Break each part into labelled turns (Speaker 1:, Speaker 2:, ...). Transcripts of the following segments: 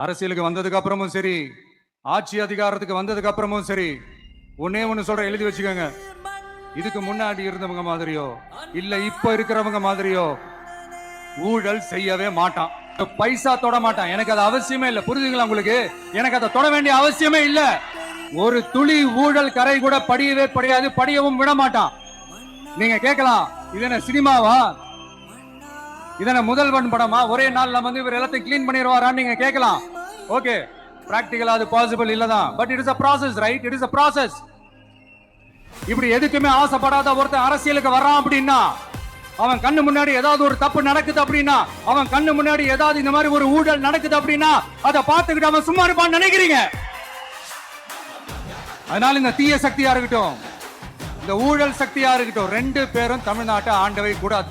Speaker 1: அரசியலுக்கு வந்ததுக்கு அப்புறமும் சரி ஆட்சி அதிகாரத்துக்கு வந்ததுக்கு அப்புறமும் சரி ஒன்னே ஒண்ணு சொல்ற எழுதி வச்சுக்கோங்க. இதுக்கு முன்னாடி இருந்தவங்க மாதிரியோ இல்ல இப்ப இருக்கிறவங்க மாதிரியோ ஊழல் செய்யவே மாட்டான். பைசா தொட மாட்டான். எனக்கு அது அவசியமே இல்ல. புரியுதுங்களா உங்களுக்கு? எனக்கு அதை தொட வேண்டிய அவசியமே இல்ல. ஒரு துளி ஊழல் கரை கூட படியவே படியாது படியவும் விட மாட்டான். நீங்க கேட்கலாம் இது என்ன சினிமாவா? இதன முதல்வன் படமா? ஒரே நாள்ல வந்து இவர் எல்லாத்தையும் கிளீன் பண்ணிடுவாரான்னு நீங்க கேட்கலாம். ஓகே பிராக்டிக்கலா அது பாசிபிள் இல்லதான். But it is a process right it is a process இப்படி எதுக்குமே ஆசைப்படாத ஒருத்தன் அரசியலுக்கு வர்றான் அப்படின்னா அவன் கண்ணு முன்னாடி ஏதாவது ஒரு தப்பு நடக்குது அப்படின்னா அவன் கண்ணு முன்னாடி ஏதாவது இந்த மாதிரி ஒரு ஊழல் நடக்குது அப்படின்னா அதை பார்த்துக்கிட்டு அவன் சும்மா இருப்பான்னு நினைக்கிறீங்க? அதனால இந்த தீய சக்தியா இருக்கட்டும் இந்த ஊழல் சக்தியா இருக்கட்டும் ரெண்டு பேரும் தமிழ்நாட்டை ஆண்டவை கூடாது.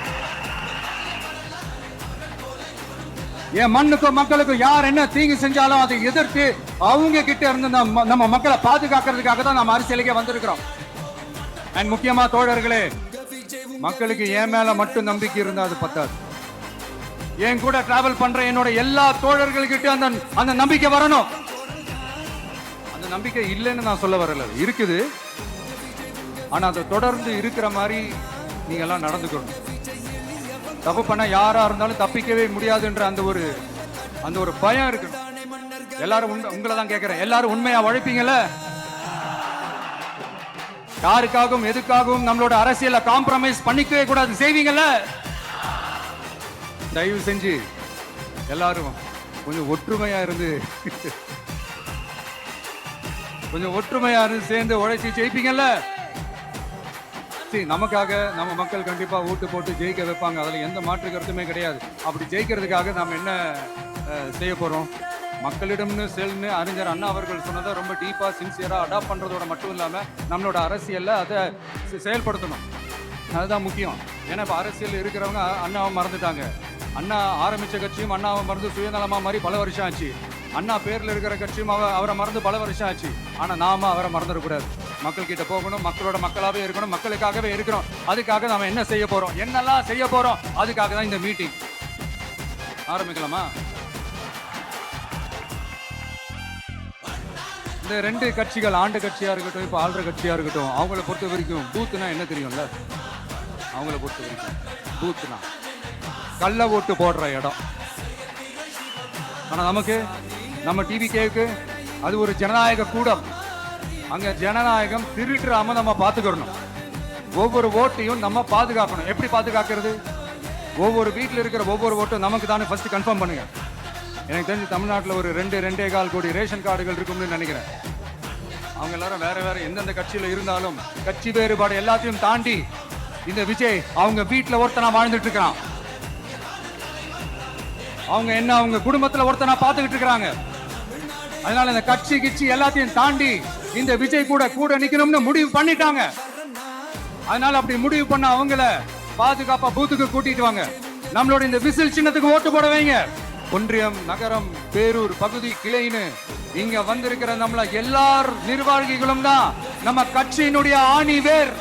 Speaker 1: என் மண்ணுக்கும் மக்களுக்கும் யார் என்ன தீங்கு செஞ்சாலும் அதை எதிர்த்து அவங்க கிட்ட இருந்து நம்ம நம்ம மக்களை பாதுகாக்கிறதுக்காக தான் நம்ம அரசியலுக்கே வந்திருக்கிறோம். அண்ட் முக்கியமா தோழர்களே மக்களுக்கு என் மேல மட்டும் நம்பிக்கை இருந்தா அது பத்தாது. என் கூட டிராவல் பண்ற என்னோட எல்லா தோழர்கள்கிட்ட அந்த அந்த நம்பிக்கை வரணும். அந்த நம்பிக்கை இல்லைன்னு நான் சொல்ல வரல. இருக்குது. ஆனா அதை தொடர்ந்து இருக்கிற மாதிரி நீங்க எல்லாம் நடந்துக்கணும். தப்பு பண்ண யாரா இருந்தாலும் தப்பிக்கவே முடியாதுன்ற அந்த ஒரு அந்த ஒரு பயம் இருக்கணும் எல்லாரும் உண்மை- உங்களை தான் கேட்கிறேன் எல்லாரும் உண்மையா உழைப்பீங்கள யாருக்காகவும் எதுக்காகவும் நம்மளோட அரசியல காம்ப்ரமைஸ் பண்ணிக்கவே கூடாது. செய்வீங்கல்ல? தயவு செஞ்சு எல்லாரும் கொஞ்சம் ஒற்றுமையா இருந்து கொஞ்சம் ஒற்றுமையா இருந்து சேர்ந்து உழைச்சி ஜெயிப்பீங்கல்ல? சரி நமக்காக நம்ம மக்கள் கண்டிப்பாக ஓட்டு போட்டு ஜெயிக்க வைப்பாங்க. அதில் எந்த மாற்று கருத்துமே கிடையாது. அப்படி ஜெயிக்கிறதுக்காக நாம் என்ன செய்ய போகிறோம் மக்களிடம்னு செல்னு அறிஞர் அண்ணா அவர்கள் சொன்னதை ரொம்ப டீப்பாக சின்சியராக அடாப்ட் பண்ணுறதோட மட்டும் இல்லாமல் நம்மளோட அரசியலில் அதை செயல்படுத்தணும். அதுதான் முக்கியம். ஏன்னா இப்போ அரசியல் இருக்கிறவங்க அண்ணாவை மறந்துட்டாங்க. அண்ணா ஆரம்பித்த கட்சியும் அண்ணாவை மறந்து சுயநலமாக மாதிரி பல வருஷம் ஆச்சு. அண்ணா பேரில் இருக்கிற கட்சியும் அவ அவரை மறந்து பல வருஷம் ஆச்சு. ஆனால் நாம அவரை மறந்துடக்கூடாது. மக்கள் கிட்ட போகணும் மக்களோட மக்களாகவே இருக்கணும் மக்களுக்காகவே இருக்கிறோம். அதுக்காக நாம என்ன செய்ய போறோம்? என்னெல்லாம் செய்ய போறோம்? அதுக்காக தான் இந்த மீட்டிங் ஆரம்பிக்கலாமா? இந்த ரெண்டு கட்சிகள் ஆண்டு கட்சியா இருக்கட்டும் இப்போ ஆள்ற கட்சியா இருக்கட்டும் அவங்கள பொறுத்த வரைக்கும் பூத்துனா என்ன தெரியும்ல? அவங்கள பொறுத்த வரைக்கும். பூத்துனா. கள்ள ஓட்டு போடுற இடம். ஆனால் நமக்கு நம்ம டிவி கேக்கு அது ஒரு ஜனநாயக கூடம். அங்க ஜனநாயகம் திருட்டுறாம நம்ம பாத்துக்கணும் ஒவ்வொரு ஓட்டையும் நம்ம பாதுகாக்கணும். எப்படி பாதுகாக்கிறது? ஒவ்வொரு வீட்டில் இருக்கிற ஒவ்வொரு ஓட்டும் நமக்கு தானே ஃபர்ஸ்ட் கன்ஃபார்ம் பண்ணுங்க. எனக்கு தெரிஞ்சு தமிழ்நாட்டில் ஒரு ரெண்டு ரெண்டே கால் கோடி ரேஷன் கார்டுகள் இருக்கும்னு நினைக்கிறேன். அவங்க எல்லாரும் வேற வேற எந்தெந்த கட்சியில் இருந்தாலும் கட்சி வேறுபாடு எல்லாத்தையும் தாண்டி இந்த விஜய் அவங்க வீட்டில் ஒருத்தனா வாழ்ந்துட்டு இருக்கான் அவங்க என்ன அவங்க குடும்பத்தில் ஒருத்தனா பார்த்துக்கிட்டு இருக்கிறாங்க? அதனால இந்த கட்சி கிச்சி எல்லாத்தையும் தாண்டி இந்த விஜய் கூட கூட நிக்கணும்னு முடிவு பண்ணிட்டாங்க. அதனால அப்படி முடிவு பண்ண அவங்கள பாதுகாப்பா பூத்துக்கு கூட்டிட்டு வாங்க. நம்மளோட இந்த விசில் சின்னத்துக்கு ஓட்டு போட வைங்க. ஒன்றியம் நகரம் பேரூர் பகுதி கிளைன்னு இங்க வந்திருக்கிற நம்மள எல்லார் நிர்வாகிகளும் தான் நம்ம கட்சியினுடைய ஆணி வேர்.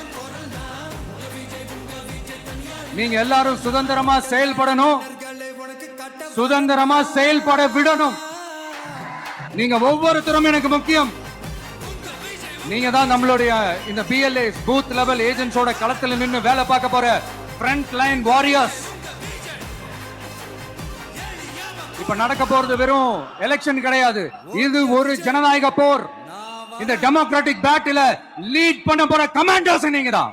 Speaker 1: நீங்க எல்லாரும் சுதந்திரமா செயல்படணும். சுதந்திரமா செயல்பட விடணும். நீங்க ஒவ்வொருத்தரும் எனக்கு முக்கியம். நீங்க தான் நம்மளுடைய இந்த பிஎல்ஏ பூத் லெவல் ஏஜென்ட்ஸோட களத்துல நின்று வேலை பார்க்க போற ஃப்ரண்ட் லைன் வாரியர்ஸ் இப்ப நடக்க போறது வெறும் எலெக்ஷன் கிடையாது. இது ஒரு ஜனநாயக போர். இந்த டெமோக்ராட்டிக் பேட்டில லீட் பண்ண போற கமாண்டர்ஸ் நீங்க தான்